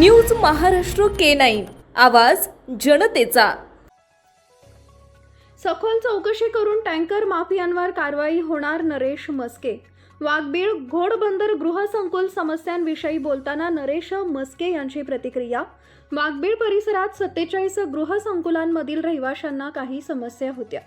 News Maharashtra K nine. आवाज जनतेचा. सखोल चौकशी करून टँकर माफियांवर कारवाई होणार नरेश मस्के. वाघबीळ घोडबंदर गृहसंकुल समस्यांविषयी बोलताना नरेश मस्के यांची प्रतिक्रिया. वाघबीळ परिसरात सत्तेचाळीस गृहसंकुलांमधील रहिवाशांना काही समस्या होत्या.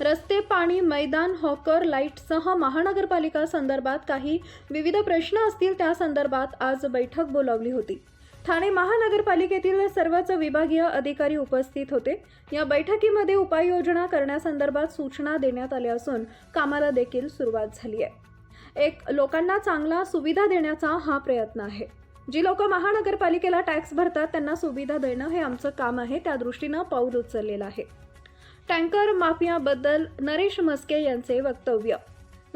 रस्ते पाणी मैदान हॉकर लाईटसह महानगरपालिका संदर्भात काही विविध प्रश्न असतील त्या संदर्भात आज बैठक बोलावली होती. ठाणे महानगरपालिकेतील सर्वच विभागीय अधिकारी उपस्थित होते. या बैठकीमध्ये उपाययोजना करण्यासंदर्भात सूचना देण्यात आल्या असून कामाला देखील सुरुवात झाली आहे. एक लोकांना चांगला सुविधा देण्याचा हा प्रयत्न आहे. जी लोक महानगरपालिकेला टॅक्स भरतात त्यांना सुविधा देणं हे आमचं काम आहे त्या दृष्टीनं पाऊल उचललेलं आहे. टँकर माफियाबद्दल नरेश मस्के यांचे वक्तव्य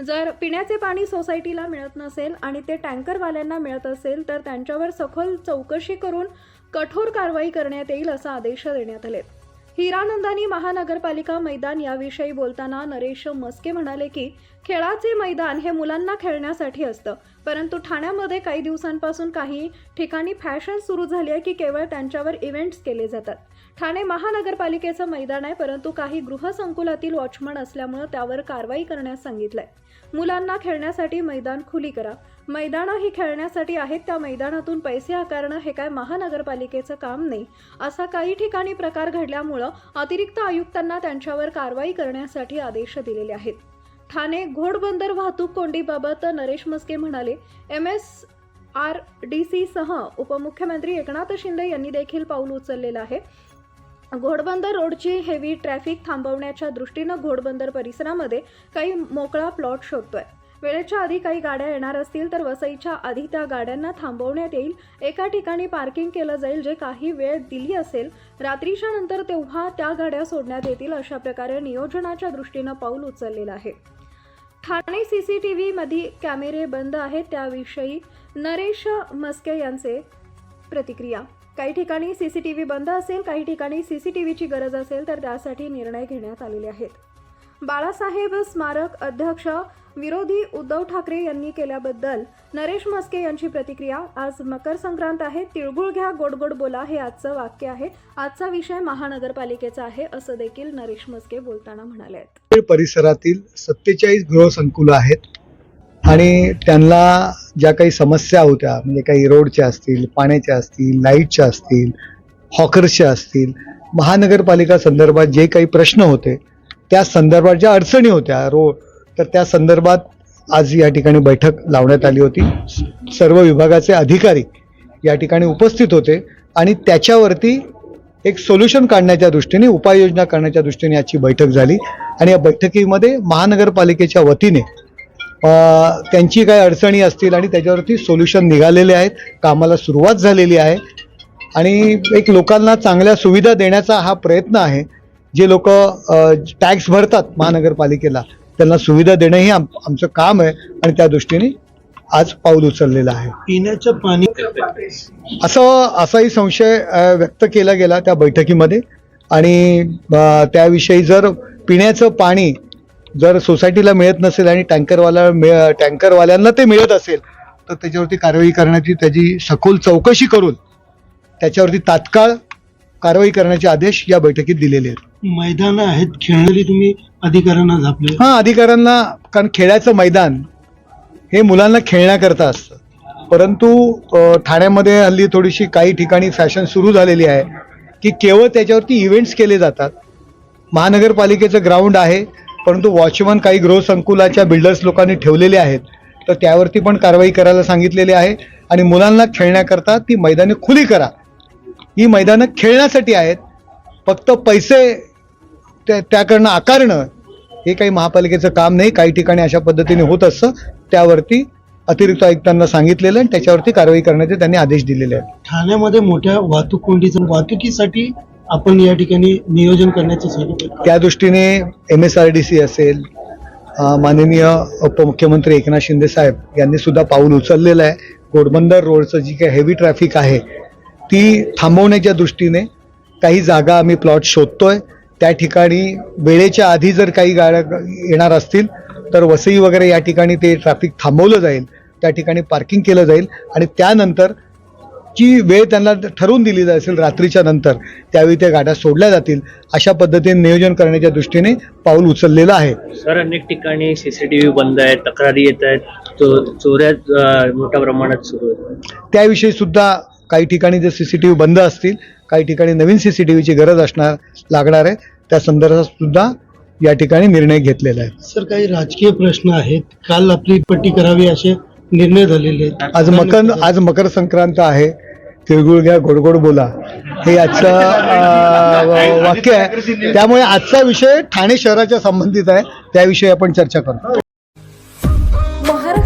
जर पिण्याचे पाणी सोसायटीला मिळत नसेल आणि ते टँकरवाल्यांना मिळत असेल तर त्यांच्यावर सखोल चौकशी करून कठोर कारवाई करण्यात येईल असा आदेश देण्यात आले हिरानंदानी महानगरपालिका मैदान याविषयी बोलताना नरेश मस्के म्हणाले की खेळाचे मैदान हे मुलांना खेळण्यासाठी असतं. परंतु ठाण्यामध्ये काही दिवसांपासून काही ठिकाणी फॅशन सुरू झाली आहे की केवळ त्यांच्यावर इव्हेंट्स केले जातात. ठाणे महानगरपालिकेचं मैदान आहे परंतु काही गृहसंकुलातील वॉचमन असल्यामुळं त्यावर कारवाई करण्यास सांगितलंय. मुलांना खेळण्यासाठी मैदान खुली करा. मैदानं ही खेळण्यासाठी आहेत त्या मैदानातून पैसे आकारणं हे काय महानगरपालिकेचं काम नाही असा काही ठिकाणी प्रकार घडल्यामुळं अतिरिक्त आयुक्तांना त्यांच्यावर कारवाई करण्यासाठी आदेश दिलेले आहेत. ठाणे घोडबंदर वाहतूक कोंडीबाबत नरेश मस्के म्हणाले M S R D C सह उपमुख्यमंत्री एकनाथ शिंदे यांनी देखील पाऊल उचललेलं आहे. घोडबंदर रोडची हेवी ट्रॅफिक थांबवण्याच्या दृष्टीनं घोडबंदर परिसरामध्ये काही मोकळा प्लॉट शोधतोय. वेळेच्या आधी काही गाड्या येणार असतील तर वसईच्या आधी त्या गाड्यांना थांबवण्यात येईल. एका ठिकाणी पार्किंग केलं जाईल जे काही वेळ दिली असेल. रात्रीच्या नंतर तेव्हा त्या गाड्या सोडण्यात येतील अशा प्रकारे नियोजनाच्या दृष्टीनं पाऊल उचललेलं आहे. ठाणे सी सी टी व्हीमध्ये कॅमेरे बंद आहेत त्याविषयी नरेश मस्के यांचे प्रतिक्रिया. काही ठिकाणी सी सी टी व्ही बंद असेल काही ठिकाणी सी सी टी व्हीची गरज असेल तर त्यासाठी निर्णय घेण्यात आलेले आहेत. बाळासाहेब स्मारक अध्यक्ष विरोधी उद्धव ठाकरे यांनी केल्याबद्दल नरेश मस्के यांची प्रतिक्रिया. आज मकर संक्रांत आहे. तिळगुळ घ्या गोड गोड बोला हे आजचं वाक्य आहे. आजचा विषय महानगरपालिकेचा आहे असं देखील नरेश मस्के बोलताना म्हणाले आहेत परिसरातील सत्तेचाळीस गृहसंकुल आहेत आणि त्यांना ज्या काही समस्या होत्या म्हणजे काही रोडच्या असतील पाण्याच्या असतील लाईटच्या असतील हॉकर्सच्या असतील महानगरपालिका संदर्भात जे काही प्रश्न होते त्या संदर्भात ज्या अडचणी होत्या रोड तर त्या संदर्भात आज या ठिकाणी बैठक लावण्यात आली होती. सर्व विभागाचे अधिकारी या ठिकाणी उपस्थित होते आणि त्याच्यावरती एक सोल्युशन काढण्याच्या दृष्टीने उपाययोजना करण्याच्या दृष्टीने याची बैठक झाली. आणि या बैठकीमध्ये महानगरपालिकेच्या वतीने त्यांची काही अडचणी असतील आणि त्याच्यावरती सोल्युशन निघालेले आहेत कामाला सुरुवात झालेली आहे. आणि एक लोकांना चांगल्या सुविधा देण्याचा हा प्रयत्न आहे. जे लोक टॅक्स भरतात महानगरपालिकेला त्यांना सुविधा देणं हे आम आमचं काम आहे आणि त्या दृष्टीने आज पाऊल उचललेलं आहे. पिण्याचं पाणी असं असाही संशय व्यक्त केला गेला त्या बैठकीमध्ये. आणि त्याविषयी जर पिण्याचं पाणी जर सोसायटीला मिळत नसेल आणि टँकरवाला मिळ टँकरवाल्यांना ते मिळत असेल तर त्याच्यावरती कारवाई करण्याची त्याची सखोल चौकशी करून त्याच्यावरती तात्काळ कारवाई करण्याचे आदेश या बैठकीत दिलेले आहेत. मैदानं आहेत खेळणारी तुम्ही अधिकाऱ्यांना झापले. हां अधिकाऱ्यांना कारण खेळाचं मैदान हे मुलांना खेळण्याकरता असतं. परंतु अ, ठाण्यामध्ये हल्ली थोडीशी काही ठिकाणी फॅशन सुरू झालेली आहे की केवळ त्याच्यावरती इव्हेंट्स केले जातात. महानगरपालिकेचं ग्राउंड आहे परंतु वॉचमन काही गृहसंकुलाच्या बिल्डर्स लोकांनी ठेवलेले आहेत. तर त्यावरती पण कारवाई करायला सांगितलेली आहे आणि मुलांना खेळण्याकरता ती मैदाने खुली करा. ही मैदानं खेळण्यासाठी आहेत. फक्त पैसे त्या त्याकडनं आकारणं हे काही महापालिकेचं काम नाही. काही ठिकाणी अशा पद्धतीने होत असतं. त्यावरती अतिरिक्त आयुक्तांना सांगितलेलं आणि त्याच्यावरती कारवाई करण्याचे त्यांनी आदेश दिलेले आहेत. ठाण्यामध्ये मोठ्या वाहतूक कोंडीचं वाहतुकीसाठी आपण या ठिकाणी नियोजन करण्याचे सांगितले त्या दृष्टीने M S R D C असेल माननीय उपमुख्यमंत्री एकनाथ शिंदे साहेब यांनी सुद्धा पाऊल उचललेलं आहे. घोडबंदर रोडचं जी काही हेवी ट्रॅफिक आहे ती थांबवण्याच्या दृष्टीने काही जागा आम्ही प्लॉट शोधतोय. त्या ठिकाणी वेळेच्या आधी जर काही गाड्या येणार असतील तर वसई वगैरे या ठिकाणी ते ट्रॅफिक थांबवलं जाईल. त्या ठिकाणी पार्किंग केलं जाईल आणि त्यानंतर जी वेळ त्यांना ठरवून दिली असेल रात्रीच्या नंतर त्यावेळी त्या गाड्या सोडल्या जातील. अशा पद्धतीने नियोजन करण्याच्या दृष्टीने पाऊल उचललेलं आहे. सर अनेक ठिकाणी सीसीटीव्ही बंद आहेत तक्रारी येत आहेत. चो चोऱ्या मोठ्या प्रमाणात सुरू आहेत. त्याविषयी सुद्धा काही ठिकाणी जर सी सी टी व्ही बंद असतील काही ठिकाणी नवीन सी सी टी व्हीची गरज असणार लागणार आहे त्या संदर्भात सुद्धा या ठिकाणी निर्णय घेतलेला आहे सर काही राजकीय प्रश्न आहेत काल आपली पट्टी करावी असे निर्णय झालेले आहेत आज मकर आज मकर संक्रांत आहे तिळगुळ घ्या गोडगोड बोला हे आजचं वाक्य आहे त्यामुळे आजचा विषय ठाणे शहराच्या संबंधित आहे त्याविषयी आपण चर्चा करू